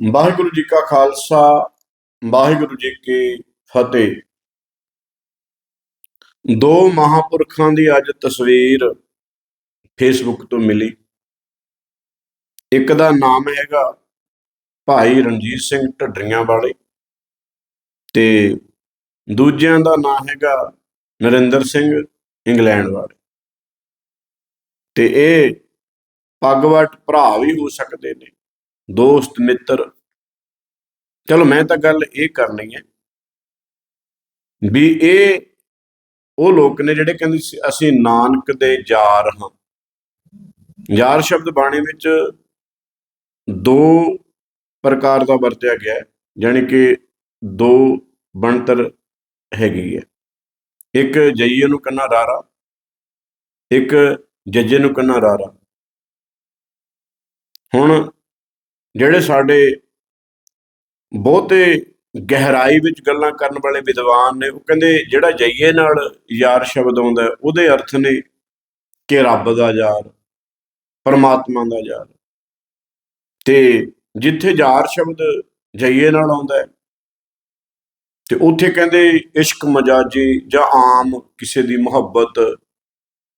ਵਾਹਿਗੁਰੂ ਜੀ ਕਾ ਖਾਲਸਾ, ਵਾਹਿਗੁਰੂ ਜੀ ਕੀ ਫਤਿਹ। ਦੋ ਮਹਾਪੁਰਖਾਂ ਦੀ ਅੱਜ ਤਸਵੀਰ ਫੇਸਬੁੱਕ ਤੋਂ ਮਿਲੀ। ਇੱਕ ਦਾ ਨਾਮ ਹੈਗਾ ਭਾਈ ਰਣਜੀਤ ਸਿੰਘ ਢੱਡਰੀਆਂ ਵਾਲੇ ਤੇ ਦੂਜਿਆਂ ਦਾ ਨਾਮ ਹੈਗਾ ਨਰਿੰਦਰ ਸਿੰਘ ਇੰਗਲੈਂਡ ਵਾਲੇ। ਤੇ ਇਹ ਪੱਗਵਟ ਭਰਾ ਵੀ ਹੋ ਸਕਦੇ ਨੇ। ਦੋਸਤ, ਮਿੱਤਰ। ਚਲੋ, ਮੈਂ ਤਾਂ ਗੱਲ ਇਹ ਕਰਨੀ ਹੈ ਵੀ ਇਹ ਉਹ ਲੋਕ ਨੇ ਜਿਹੜੇ ਕਹਿੰਦੇ ਸੀ, ਅਸੀਂ ਨਾਨਕ ਦੇ ਯਾਰ ਹਾਂ। ਯਾਰ ਸ਼ਬਦ ਬਾਣੀ ਵਿੱਚ ਦੋ ਪ੍ਰਕਾਰ ਦਾ ਵਰਤਿਆ ਗਿਆ ਹੈ ਯਾਨੀ ਕਿ ਦੋ ਬਣਤਰ ਹੈਗੀ ਹੈ। ਇੱਕ ਜਈਏ ਨੂੰ ਕੰਨਾ ਰਾਰਾ, ਇੱਕ ਜੱਜੇ ਨੂੰ ਕੰਨਾ ਰਾਰਾ। ਹੁਣ ਜਿਹੜੇ ਸਾਡੇ ਬਹੁਤੇ ਗਹਿਰਾਈ ਵਿੱਚ ਗੱਲਾਂ ਕਰਨ ਵਾਲੇ ਵਿਦਵਾਨ ਨੇ, ਉਹ ਕਹਿੰਦੇ ਜਿਹੜਾ ਜਈਏ ਨਾਲ ਯਾਰ ਸ਼ਬਦ ਆਉਂਦਾ, ਉਹਦੇ ਅਰਥ ਨੇ ਕਿ ਰੱਬ ਦਾ ਯਾਰ, ਪਰਮਾਤਮਾ ਦਾ ਯਾਰ। ਤੇ ਜਿੱਥੇ ਯਾਰ ਸ਼ਬਦ ਜਈਏ ਨਾਲ ਆਉਂਦਾ ਹੈ, ਤੇ ਉੱਥੇ ਕਹਿੰਦੇ ਇਸ਼ਕ ਮਜਾਜੀ ਜਾਂ ਆਮ ਕਿਸੇ ਦੀ ਮੁਹੱਬਤ,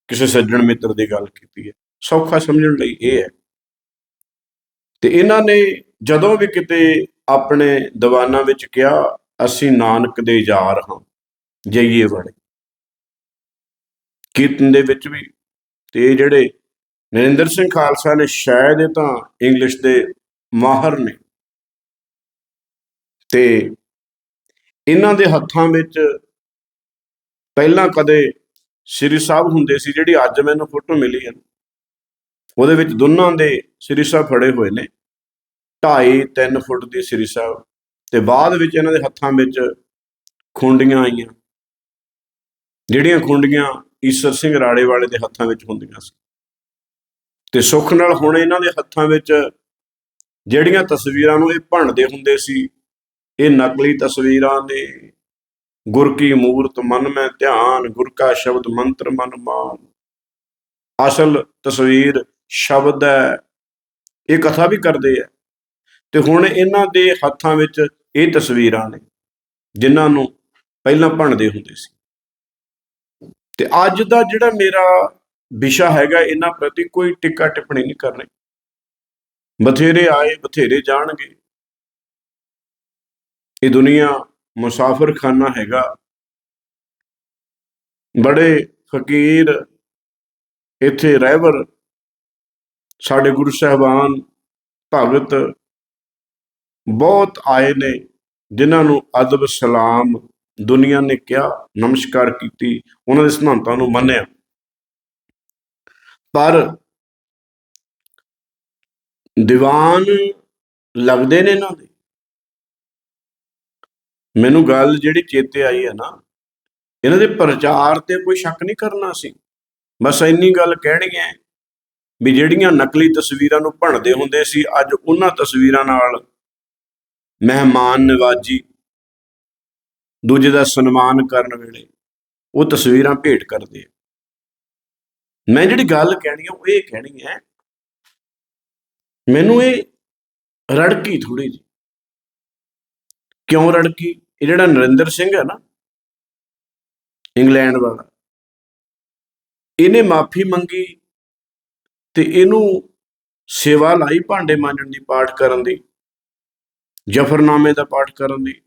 ਕਿਸੇ ਸੱਜਣ ਮਿੱਤਰ ਦੀ ਗੱਲ ਕੀਤੀ ਹੈ। ਸੌਖਾ ਸਮਝਣ ਲਈ ਇਹ ਹੈ ਤੇ ਇਹਨਾਂ ਨੇ ਜਦੋਂ ਵੀ ਕਿਤੇ ਆਪਣੇ ਦੀਵਾਨਾਂ ਵਿੱਚ ਕਿਹਾ, ਅਸੀਂ ਨਾਨਕ ਦੇ ਯਾਰ ਹਾਂ, ਜਈਏ ਵਾਲੇ ਕੀਰਤਨ ਦੇ ਵਿੱਚ ਵੀ ਤੇ ਇਹ ਜਿਹੜੇ ਨਰਿੰਦਰ ਸਿੰਘ ਖਾਲਸਾ ਨੇ ਸ਼ਾਇਦ ਇਹ ਤਾਂ ਇੰਗਲਿਸ਼ ਦੇ ਮਾਹਰ ਨੇ। ਤੇ ਇਹਨਾਂ ਦੇ ਹੱਥਾਂ ਵਿੱਚ ਪਹਿਲਾਂ ਕਦੇ ਸ੍ਰੀ ਸਾਹਿਬ ਹੁੰਦੇ ਸੀ ਜਿਹੜੀ ਅੱਜ ਮੈਨੂੰ ਫੋਟੋ ਮਿਲੀ ਹੈ। ਉਹਦੇ ਵਿੱਚ ਦੋਨਾਂ ਦੇ ਸ੍ਰੀ ਸਾਹਿਬ ਫੜੇ ਹੋਏ ਨੇ। 2.5 3 ਫੁੱਟ ਦੀ ਸ੍ਰੀ ਸਾਹਿਬ ਤੇ ਬਾਅਦ ਵਿੱਚ ਇਹਨਾਂ ਦੇ ਹੱਥਾਂ ਵਿੱਚ ਖੁੰਡੀਆਂ ਆਈਆਂ। ਜਿਹੜੀਆਂ ਖੁੰਡੀਆਂ ਈਸਰ ਸਿੰਘ ਰਾੜੇ ਵਾਲੇ ਦੇ ਹੱਥਾਂ ਵਿੱਚ ਹੁੰਦੀਆਂ ਸੀ। ਤੇ ਸੁੱਖ ਨਾਲ ਹੁਣ ਇਹਨਾਂ ਦੇ ਹੱਥਾਂ ਵਿੱਚ ਜਿਹੜੀਆਂ ਤਸਵੀਰਾਂ ਨੂੰ ਇਹ ਭੰਨਦੇ ਹੁੰਦੇ ਸੀ, ਇਹ ਨਕਲੀ ਤਸਵੀਰਾਂ ਨੇ। ਗੁਰ ਕੀ ਮੂਰਤ ਮਨ ਮੈਂ ਧਿਆਨ, ਗੁਰ ਕਾ ਸ਼ਬਦ ਮੰਤਰ ਮਨ ਮਾਨ। ਅਸਲ ਤਸਵੀਰ ਸ਼ਬਦ ਹੈ, ਇਹ ਕਥਾ ਵੀ ਕਰਦੇ ਆ। ਤੇ ਹੁਣ ਇਹਨਾਂ ਦੇ ਹੱਥਾਂ ਵਿੱਚ ਇਹ ਤਸਵੀਰਾਂ ਨੇ, ਜਿਨ੍ਹਾਂ ਨੂੰ ਪਹਿਲਾਂ ਭਣਦੇ ਹੁੰਦੇ ਸੀ। ਤੇ ਅੱਜ ਦਾ ਜਿਹੜਾ ਮੇਰਾ ਵਿਸ਼ਾ ਹੈਗਾ, ਇਹਨਾਂ ਪ੍ਰਤੀ ਕੋਈ ਟਿੱਕਾ ਟਿੱਪਣੀ ਨਹੀਂ ਕਰਨੀ। ਬਥੇਰੇ ਆਏ, ਬਥੇਰੇ ਜਾਣਗੇ। ਇਹ ਦੁਨੀਆ ਮੁਸਾਫਰਖਾਨਾ ਹੈਗਾ। ਬੜੇ ਫਕੀਰ ਇੱਥੇ ਰਹਿਬਰ ਸਾਡੇ ਗੁਰੂ ਸਾਹਿਬਾਨ ਭਗਤ ਬਹੁਤ ਆਏ ਨੇ, ਜਿਨ੍ਹਾਂ ਨੂੰ ਅਦਬ ਸਲਾਮ ਦੁਨੀਆ ਨੇ ਕਿਹਾ, ਨਮਸਕਾਰ ਕੀਤੀ, ਉਹਨਾਂ ਦੇ ਸਿਧਾਂਤਾਂ ਨੂੰ ਮੰਨਿਆ। ਪਰ ਦੀਵਾਨ ਲੱਗਦੇ ਨੇ ਇਹਨਾਂ ਦੇ। ਮੈਨੂੰ ਗੱਲ ਜਿਹੜੀ ਚੇਤੇ ਆਈ ਹੈ ਨਾ, ਇਹਨਾਂ ਦੇ ਪ੍ਰਚਾਰ ਤੇ ਕੋਈ ਸ਼ੱਕ ਨਹੀਂ ਕਰਨਾ ਸੀ। ਬਸ ਇੰਨੀ ਗੱਲ ਕਹਿਣੀ ਹੈ ਵੀ ਜਿਹੜੀਆਂ ਨਕਲੀ ਤਸਵੀਰਾਂ ਨੂੰ ਭਣਦੇ ਹੁੰਦੇ ਸੀ, ਅੱਜ ਉਹਨਾਂ ਤਸਵੀਰਾਂ ਨਾਲ ਮਹਿਮਾਨ ਨਿਵਾਜ਼ੀ ਦੂਜੇ ਦਾ ਸਨਮਾਨ ਕਰਨ ਵੇਲੇ ਉਹ ਤਸਵੀਰਾਂ ਭੇਟ ਕਰਦੇ ਆ। ਮੈਂ ਜਿਹੜੀ ਗੱਲ ਕਹਿਣੀ ਆ, ਉਹ ਇਹ ਕਹਿਣੀ ਹੈ ਮੈਨੂੰ ਇਹ ਰੜਕੀ ਥੋੜੀ ਜੀ ਕਿਉਂ ਰੜਕੀ? ਇਹ ਜਿਹੜਾ ਨਰਿੰਦਰ ਸਿੰਘ ਹੈ ਨਾ, ਇੰਗਲੈਂਡ ਵਾਲਾ, ਇਹਨੇ ਮਾਫੀ ਮੰਗੀ ਤੇ ਇਹਨੂੰ ਸੇਵਾ ਲਾਈ ਭਾਂਡੇ ਮਾਂਜਣ ਦੀ, ਪਾਠ ਕਰਨ ਦੀ, ਜਫਰਨਾਮੇ ਦਾ ਪਾਠ ਕਰਨ ਦੀ,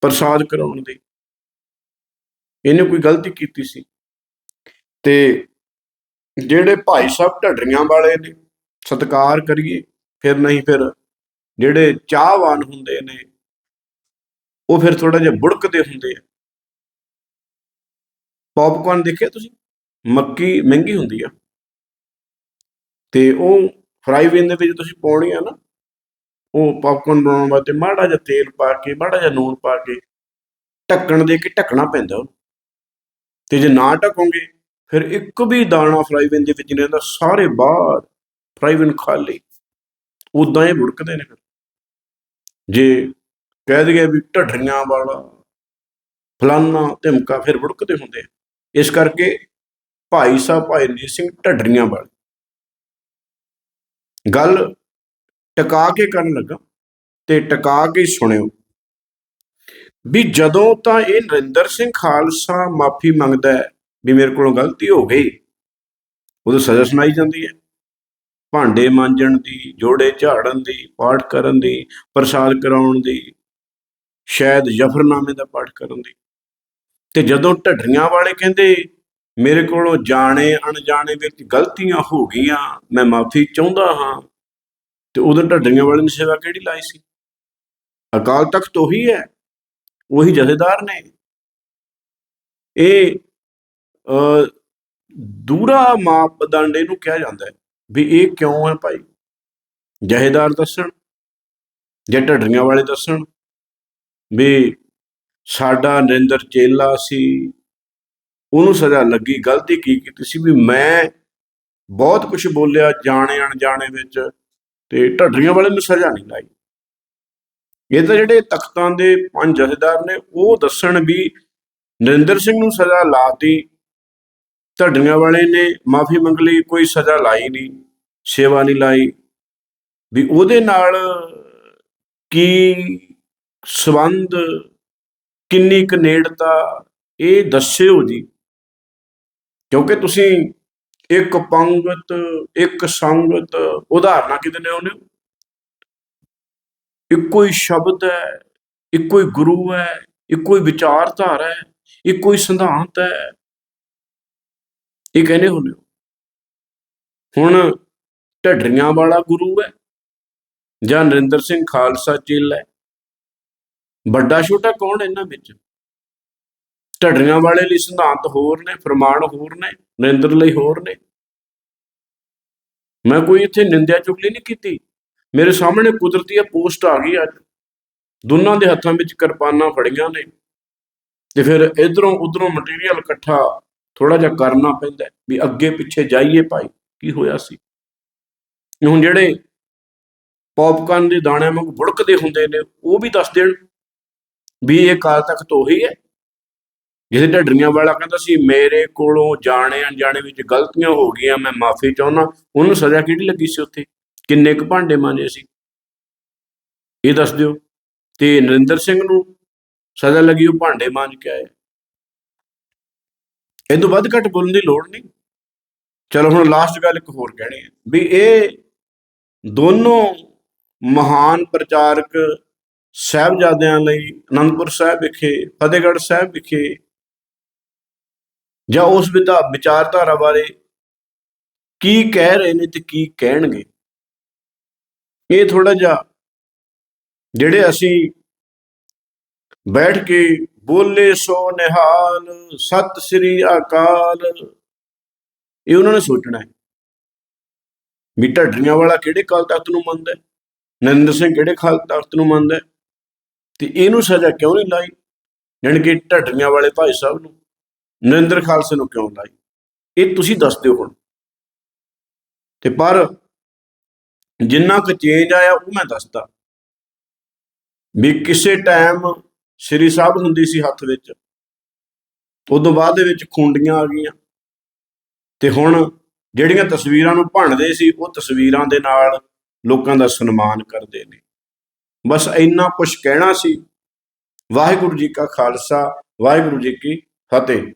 ਪ੍ਰਸਾਦ ਕਰਾਉਣ ਦੀ। ਇਹਨੇ ਕੋਈ ਗਲਤੀ ਕੀਤੀ ਸੀ? ਤੇ ਜਿਹੜੇ ਭਾਈ ਸਾਹਿਬ ਢੱਡਰੀਆਂ ਵਾਲੇ ਨੇ, ਸਤਿਕਾਰ ਕਰੀਏ, ਫਿਰ ਨਹੀਂ ਫਿਰ ਜਿਹੜੇ ਚਾਹਵਾਨ ਹੁੰਦੇ ਨੇ, ਉਹ ਫਿਰ ਥੋੜਾ ਜਿਹਾ ਬੁੜਕਦੇ ਹੁੰਦੇ ਆ। ਪੌਪਕਾਰਨ ਦੇਖਿਆ ਤੁਸੀਂ? ਮੱਕੀ ਮਹਿੰਗੀ ਹੁੰਦੀ ਆ। ਤੇ ਉਹ ਫਰਾਈ ਪੈਨ ਦੇ ਵਿੱਚ ਤੁਸੀਂ ਪਾਉਣੀ ਆ ਨਾ, ਉਹ ਪੌਪਕਾਰਨ ਬਣਾਉਣ ਵਾਸਤੇ ਮਾੜਾ ਜਿਹਾ ਤੇਲ ਪਾ ਕੇ, ਮਾੜਾ ਜਿਹਾ ਨੂਣ ਪਾ ਕੇ ਢੱਕਣ ਦੇ ਕੇ ਢੱਕਣਾ ਪੈਂਦਾ ਉਹਨੂੰ। ਤੇ ਜੇ ਨਾ ਢੱਕੋਗੇ, ਫਿਰ ਇੱਕ ਵੀ ਦਾਣਾ ਫਰਾਈ ਪੈਨ ਦੇ ਵਿੱਚ ਨਹੀਂ ਰਹਿੰਦਾ, ਸਾਰੇ ਬਾਹਰ ਫਰਾਈ ਪੈਨ ਖਾਲੀ ਉਦਾਂ ਇਹ ਬੁੜਕਦੇ ਨੇ ਫਿਰ। ਜੇ ਕਹਿ ਦਈਏ ਵੀ ਢੱਡਰੀਆਂ ਵਾਲਾ ਫਲਾਨਾ ਧਮਕਾ ਫਿਰ ਬੁੜਕਦੇ ਹੁੰਦੇ ਆ। ਇਸ ਕਰਕੇ ਭਾਈ ਸਾਹਿਬ ਭਾਈ ਰਣਜੀਤ ਸਿੰਘ ਢੱਡਰੀਆਂ ਵਾਲੇ। ਗੱਲ ਟਿਕਾ ਕੇ ਕਰਨ ਲੱਗਾ ਤੇ ਟਿਕਾ ਕੇ ਸੁਣਿਓ ਵੀ ਜਦੋਂ ਤਾਂ ਇਹ ਨਰਿੰਦਰ ਸਿੰਘ ਖਾਲਸਾ ਮਾਫੀ ਮੰਗਦਾ ਹੈ ਵੀ ਮੇਰੇ ਕੋਲੋਂ ਗਲਤੀ ਹੋ ਗਈ, ਉਦੋਂ ਸਜ਼ਾ ਸੁਣਾਈ ਜਾਂਦੀ ਹੈ। ਭਾਂਡੇ ਮਾਂਜਣ ਦੀ, ਜੋੜੇ ਝਾੜਨ ਦੀ, ਪਾਠ ਕਰਨ ਦੀ, ਪ੍ਰਸਾਦ ਕਰਾਉਣ ਦੀ, ਸ਼ਾਇਦ ਜਫਰਨਾਮੇ ਦਾ ਪਾਠ ਕਰਨ ਦੀ। ਤੇ ਜਦੋਂ ਢੱਡਰੀਆਂ ਵਾਲੇ ਕਹਿੰਦੇ ਮੇਰੇ ਕੋਲੋਂ ਜਾਣੇ ਅਣਜਾਣੇ ਵਿੱਚ ਗਲਤੀਆਂ ਹੋ ਗਈਆਂ, ਮੈਂ ਮਾਫੀ ਚਾਹੁੰਦਾ ਹਾਂ। ਤੇ ਉਦੋਂ ਢੱਡਰੀਆਂ ਵਾਲੇ ਨੇ ਸੇਵਾ ਕਿਹੜੀ ਲਾਈ ਸੀ? ਅਕਾਲ ਤਖਤ ਉਹੀ ਹੈ ਉਹੀ ਜਥੇਦਾਰ ਨੇ। ਇਹ ਦੂਰਾ ਮਾਪਦੰਡ ਇਹਨੂੰ ਕਿਹਾ ਜਾਂਦਾ ਹੈ ਵੀ ਇਹ ਕਿਉਂ ਹੈ ਭਾਈ? ਜਹੇਦਾਰ ਦੱਸਣ ਜਾਂ ਢੱਡਰੀਆਂ ਵਾਲੇ ਦੱਸਣ ਵੀ ਸਾਡਾ ਨਰਿੰਦਰ ਚੇਲਾ ਸੀ ਉਹਨੂੰ ਸਜ਼ਾ ਲੱਗੀ, ਗਲਤੀ ਕੀ ਕੀਤੀ ਸੀ ਵੀ ਮੈਂ ਬਹੁਤ ਕੁਝ ਬੋਲਿਆ ਜਾਣੇ ਅਣਜਾਣੇ ਵਿੱਚ ਤੇ ਢੱਡਰੀਆਂ ਵਾਲੇ ਨੂੰ ਸਜ਼ਾ ਨਹੀਂ ਲਾਈ। ਇਹ ਤਾਂ ਜਿਹੜੇ ਤਖਤਾਂ ਦੇ ਪੰਜ ਜਥੇਦਾਰ ਨੇ, ਉਹ ਦੱਸਣ ਵੀ ਨਰਿੰਦਰ ਸਿੰਘ ਨੂੰ ਸਜ਼ਾ ਲਾਤੀ, ਢੱਡਰੀਆਂ ਵਾਲੇ ਨੇ ਮਾਫੀ ਮੰਗ ਲਈ, ਕੋਈ ਸਜ਼ਾ ਲਾਈ ਨਹੀਂ, ਸੇਵਾ ਨਹੀਂ ਲਾਈ। ਵੀ ਉਹਦੇ ਨਾਲ ਕੀ ਸਬੰਧ, ਕਿੰਨੀ ਕੁ ਨੇੜਤਾ, ਇਹ ਦੱਸਿਓ ਜੀ। ਕਿਉਂਕਿ ਤੁਸੀਂ ਇੱਕ ਪੰਗਤ, ਇੱਕ ਸੰਗਤ, ਉਦਾਹਰਨਾਂ ਕਿਤੇ ਨੇ ਉਹਨੇ ਇੱਕੋ ਹੀ ਸ਼ਬਦ ਹੈ, ਇੱਕੋ ਹੀ ਗੁਰੂ ਹੈ, ਇੱਕੋ ਹੀ ਵਿਚਾਰਧਾਰਾ ਹੈ, ਇੱਕੋ ਹੀ ਸਿਧਾਂਤ ਹੈ। ਇਹ ਕਹਿੰਦੇ ਹੁੰਦੇ ਹੋ। ਹੁਣ ਢੱਡਰੀਆਂ ਵਾਲਾ ਗੁਰੂ ਹੈ ਜਾਂ ਨਰਿੰਦਰ ਸਿੰਘ ਖਾਲਸਾ ਚੇਲਾ ਹੈ? ਵੱਡਾ ਛੋਟਾ ਕੌਣ ਇਹਨਾਂ ਵਿੱਚ? ਢੱਡਰੀਆਂ ਵਾਲੇ ਲਈ ਸਿਧਾਂਤ ਹੋਰ ਨੇ, ਫਰਮਾਨ ਹੋਰ ਨੇ ਨਰਿੰਦਰ ਲਈ ਹੋਰ ਨੇ। ਮੈਂ ਕੋਈ ਇੱਥੇ ਨਿੰਦਿਆ ਚੁਗਲੀ ਨਹੀਂ ਕੀਤੀ। ਮੇਰੇ ਸਾਹਮਣੇ ਕੁਦਰਤੀ ਇਹ ਪੋਸਟ ਆ ਗਈ ਅੱਜ। ਦੋਨਾਂ ਦੇ ਹੱਥਾਂ ਵਿੱਚ ਕਿਰਪਾਨਾਂ ਫੜੀਆਂ ਨੇ। ਤੇ ਫਿਰ ਇਧਰੋਂ ਉਧਰੋਂ ਮਟੀਰੀਅਲ ਇਕੱਠਾ ਥੋੜਾ ਜਿਹਾ ਕਰਨਾ ਪੈਂਦਾ ਵੀ ਅੱਗੇ ਪਿੱਛੇ ਜਾਈਏ ਭਾਈ, ਕੀ ਹੋਇਆ ਸੀ? ਹੁਣ ਜਿਹੜੇ ਪੌਪਕਾਰਨ ਦੇ ਦਾਣਿਆਂ ਵਾਂਗ ਬੁੜਕਦੇ ਹੁੰਦੇ ਨੇ, ਉਹ ਵੀ ਦੱਸ ਦੇਣ ਵੀ ਇਹ ਕਾਲ ਤੱਕ ਉਹੀ ਹੈ। ਜਿਹਦੇ ਢੱਡਰੀਆਂ ਵਾਲਾ ਕਹਿੰਦਾ ਸੀ, ਮੇਰੇ ਕੋਲੋਂ ਜਾਣੇ ਅਣਜਾਣੇ ਵਿੱਚ ਗਲਤੀਆਂ ਹੋ ਗਈਆਂ, ਮੈਂ ਮਾਫੀ ਚਾਹੁੰਦਾ। ਉਹਨੂੰ ਸਜ਼ਾ ਕਿਹੜੀ ਲੱਗੀ ਸੀ ਉੱਥੇ? ਕਿੰਨੇ ਕੁ ਭਾਂਡੇ ਮਾਂਜੇ ਸੀ? ਇਹ ਦੱਸ ਦਿਓ। ਤੇ ਨਰਿੰਦਰ ਸਿੰਘ ਨੂੰ ਸਜ਼ਾ ਲੱਗੀ, ਉਹ ਭਾਂਡੇ ਮਾਂਜ ਕੇ ਆਇਆ ਇਹ ਤੋਂ ਵੱਧ ਘੱਟ ਬੋਲਣ ਦੀ ਲੋੜ ਨਹੀਂ। ਚਲੋ ਹੁਣ ਲਾਸਟ ਗੱਲ ਇੱਕ ਹੋਰ ਕਹਿਣੀ ਹੈ, ਵੀ ਇਹ ਦੋਨੋਂ ਮਹਾਨ ਪ੍ਰਚਾਰਕ ਸਾਹਿਬਜ਼ਾਦਿਆਂ ਲਈ ਅਨੰਦਪੁਰ ਸਾਹਿਬ ਵਿਖੇ, ਫਤਿਹਗੜ੍ਹ ਸਾਹਿਬ ਵਿਖੇ ਜਾਂ ਉਸ ਵਿਧਾ, ਵਿਚਾਰਧਾਰਾ ਬਾਰੇ ਕੀ ਕਹਿ ਰਹੇ ਨੇ ਤੇ ਕੀ ਕਹਿਣਗੇ? ਇਹ ਥੋੜਾ ਜਿਹਾ ਜਿਹੜੇ ਅਸੀਂ ਬੈਠ ਕੇ ਬੋਲੇ, ਸੋ ਨਿਹਾਲ, ਸਤਿ ਸ੍ਰੀ ਅਕਾਲ, ਇਹ ਉਹਨਾਂ ਨੇ ਸੋਚਣਾ ਹੈ। ਵੀ ਢੱਡਰੀਆਂ ਵਾਲਾ ਕਿਹੜੇ ਕਾਲ ਤਖਤ ਨੂੰ ਮੰਨਦਾ ਨਰਿੰਦਰ ਸਿੰਘ ਕਿਹੜੇ ਕਾਲ ਤਖਤ ਨੂੰ ਮੰਨਦਾ ਹੈ? ਤੇ ਇਹਨੂੰ ਸਜ਼ਾ ਕਿਉਂ ਨਹੀਂ ਲਾਈ? ਜਾਣੀ ਕਿ ਢੱਡਰੀਆਂ ਵਾਲੇ ਭਾਈ ਸਾਹਿਬ ਨੂੰ ਨਰਿੰਦਰ ਖਾਲਸੇ ਨੂੰ ਕਿਉਂ ਲਾਈ? ਇਹ ਤੁਸੀਂ ਦੱਸ ਦਿਓ ਹੁਣ। ਤੇ ਪਰ ਜਿੰਨਾ ਕੁ ਚੇਂਜ ਆਇਆ ਉਹ ਮੈਂ ਦੱਸਦਾ। ਵੀ ਕਿਸੇ ਟਾਈਮ ਸ੍ਰੀ ਸਾਹਿਬ ਹੁੰਦੀ ਸੀ ਹੱਥ ਵਿੱਚ, ਉਦੋਂ ਬਾਅਦ ਦੇ ਵਿੱਚ ਖੁੰਡੀਆਂ ਆ ਗਈਆਂ। ਤੇ ਹੁਣ ਜਿਹੜੀਆਂ ਤਸਵੀਰਾਂ ਨੂੰ ਭੰਨਦੇ ਸੀ, ਉਹ ਤਸਵੀਰਾਂ ਦੇ ਨਾਲ ਲੋਕਾਂ ਦਾ ਸਨਮਾਨ ਕਰਦੇ ਨੇ। ਬਸ ਇੰਨਾ ਕੁਝ ਕਹਿਣਾ ਸੀ। ਵਾਹਿਗੁਰੂ ਜੀ ਕਾ ਖਾਲਸਾ, ਵਾਹਿਗੁਰੂ ਜੀ ਕੀ ਫਤਿਹ।